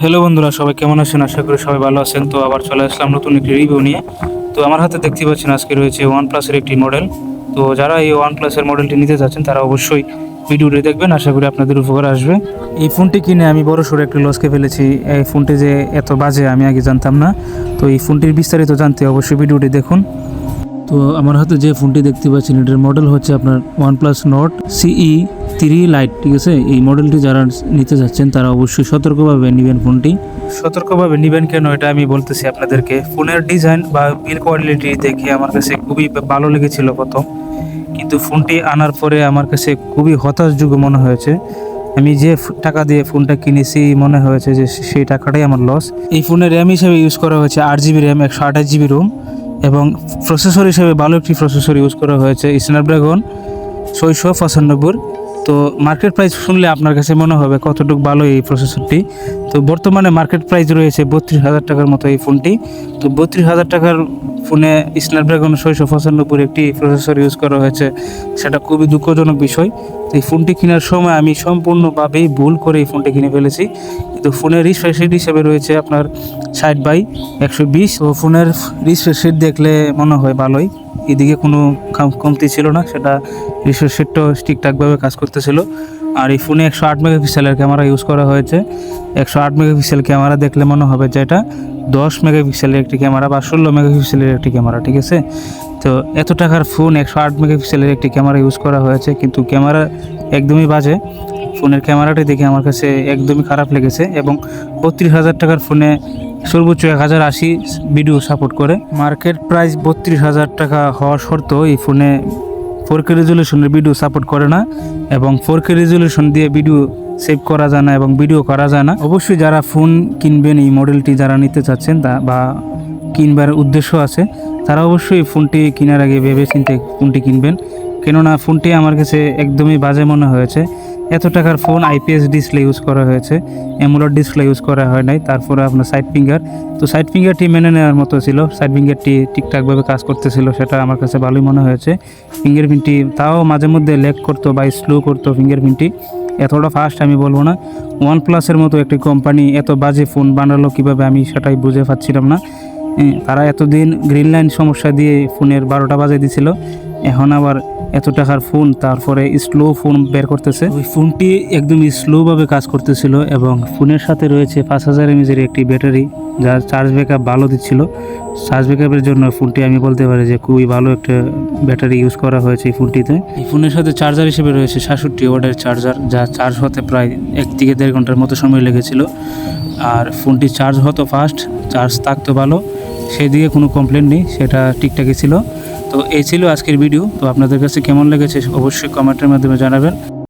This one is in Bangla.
হ্যালো বন্ধুরা, সবাই কেমন আছেন? আশা করি সবাই ভালো আছেন। তো আবার চলে আসলাম নতুন একটি রিভিউ নিয়ে। তো আমার হাতে দেখতে পাচ্ছেন আজকে রয়েছে ওয়ান প্লাসের একটি মডেল তো যারা এই ওয়ান প্লাসের মডেলটি নিতে যাচ্ছেন, তারা অবশ্যই ভিডিওটি দেখবেন। আশা করি আপনাদের উপকার আসবে। এই ফোনটি কিনে আমি বড় সড়ো একটি লসকে ফেলেছি। এই ফোনটি যে এত বাজে, আমি আগে জানতাম না। তো এই ফোনটির বিস্তারিত জানতে অবশ্যই ভিডিওটি দেখুন। তো আমার হাতে যে ফোনটি দেখতে পাচ্ছেন, এটার মডেল হচ্ছে আপনার OnePlus Nord CE three lite ঠিক আছে? এই মডেলটি যারা নিতে যাচ্ছেন, তারা অবশ্যই সতর্কভাবে নেবেন ফোনটি। সতর্কভাবে নেবেন কেন? এটা আমি বলতেছি আপনাদেরকে। ফোনের ডিজাইন বা বিল কোয়ালিটি দেখে আমার কাছে খুবই ভালো লেগেছিল প্রথম। কিন্তু ফোনটি আনার পরে আমার কাছে খুবই হতাশযোগ্য মনে হয়েছে। আমি যে টাকা দিয়ে ফোনটা কিনেছি, মনে হয়েছে যে সেই টাকাটাই আমার লস এই ফোনের র্যাম হিসেবে ইউজ করা হয়েছে আট জিবি র্যাম একশো আঠাশ জিবি রোম এবং প্রসেসর হিসেবে ভালো একটি প্রসেসর ইউজ করা হয়েছে স্ন্যাপড্রাগন ছয়শো পঁচানব্বই তো মার্কেট প্রাইস শুনলে আপনার কাছে মনে হবে কতটুকু ভালো এই প্রসেসরটি তো বর্তমানে মার্কেট প্রাইস রয়েছে বত্রিশ হাজার টাকার মতো এই ফোনটি। তো বত্রিশ হাজার টাকার ফোনে স্ন্যাপড্রাগন ছয়শো পঁচানব্বই একটি প্রসেসর ইউজ করা হয়েছে। সেটা খুবই দুঃখজনক বিষয়। তো এই ফোনটি কেনার সময় আমি সম্পূর্ণভাবেই ভুল করে এই ফোনটি কিনে ফেলেছি। কিন্তু ফোনের রিফ্রেশ হিসেবে রয়েছে আপনার ষাট বাই একশো বিশ। ও ফোনের রিফ্রেশ দেখলে মনে হয় ভালোই। এদিকে কোনো কমতি ছিল না, সেটা রিফ্রেশ রেটটাও ঠিকঠাকভাবে কাজ করতেছিল। আর এই ফোনে একশো আট মেগাপিক্সেলের ক্যামেরা ইউজ করা হয়েছে। একশো আট মেগাপিক্সেল ক্যামেরা দেখলে মনে হবে যে এটা দশ মেগাপিক্সেলের একটি ক্যামেরা বা ষোলো মেগাপিক্সেলের একটি ক্যামেরা, ঠিক আছে? তো এত টাকার ফোন একশো আট মেগাপিক্সেলের একটি ক্যামেরা ইউজ করা হয়েছে, কিন্তু ক্যামেরা একদমই বাজে। ফোনের ক্যামেরাটি দেখে আমার কাছে একদমই খারাপ লেগেছে এবং বত্রিশ হাজার টাকার ফোনে সর্বোচ্চ এক হাজার আশি ভিডিও সাপোর্ট করে। মার্কেট প্রাইস বত্রিশ হাজার টাকা হওয়া সত্ত্বেও এই ফোনে ফোর কে রেজলিউশনের ভিডিও সাপোর্ট করে না এবং ফোর কে রেজলিউশন দিয়ে ভিডিও সেভ করা যায় না এবং ভিডিও করা যায় না। অবশ্যই যারা ফোন কিনবেন এই মডেলটি যারা নিতে চাচ্ছেন তা বা কিনবার উদ্দেশ্য আছে, তারা অবশ্যই ফোনটি কেনার আগে ভেবে চিন্তে ফোনটি কিনবেন। কেননা ফোনটি আমার কাছে একদমই বাজে মনে হয়েছে। এত টাকার ফোন আইপিএস ডিসপ্লে ইউজ করা হয়েছে। এমুলার ডিসপ্লে ইউজ করা হয় নাই, তারপরে আপনার সাইড ফিঙ্গার তো সাইড ফিঙ্গারটি মেনে নেওয়ার মতো ছিল সাইড ফিঙ্গারটি ঠিকঠাকভাবে কাজ করতেছিল, সেটা আমার কাছে ভালোই মনে হয়েছে। ফিঙ্গারপ্রিন্টটি তাও মাঝে মধ্যে ল্যাগ করতো বা স্লো করতো ফিঙ্গারপ্রিন্টটি এতটা ফাস্ট আমি বলব না। ওয়ান প্লাসের মতো একটি কোম্পানি এত বাজে ফোন বানালো কীভাবে আমি সেটাই বুঝে পাচ্ছিলাম না। তারা এতদিন গ্রিন লাইন সমস্যা দিয়ে ফোনের বারোটা বাজে দিছিল, এখন আবার এত টাকার ফোন তারপরে স্লো ফোন বের করতেছে। ওই ফোনটি একদম স্লোভাবে কাজ করতেছিল এবং ফোনের সাথে রয়েছে পাঁচ হাজার এমএজের একটি ব্যাটারি যার চার্জ ব্যাকআপ ভালো দিচ্ছিল। চার্জ ব্যাকআপের জন্য ফোনটি আমি বলতে পারি যে খুবই ভালো একটা ব্যাটারি ইউজ করা হয়েছে এই ফোনটিতে এই ফোনের সাথে চার্জার হিসেবে রয়েছে সাতষট্টি ওয়াটের চার্জার যা চার্জ হতে প্রায় এক থেকে দেড় ঘণ্টার মতো সময় লেগেছিল। আর ফোনটি চার্জ হতো ফাস্ট চার্জ থাকতো ভালো। সেই দিকে কোনো কমপ্লেন নেই, সেটা ঠিকঠাকই ছিল। তো এই ছিল আজকের ভিডিও তো আপনাদের কাছে কেমন লেগেছে অবশ্যই কমেন্টের মাধ্যমে জানাবেন।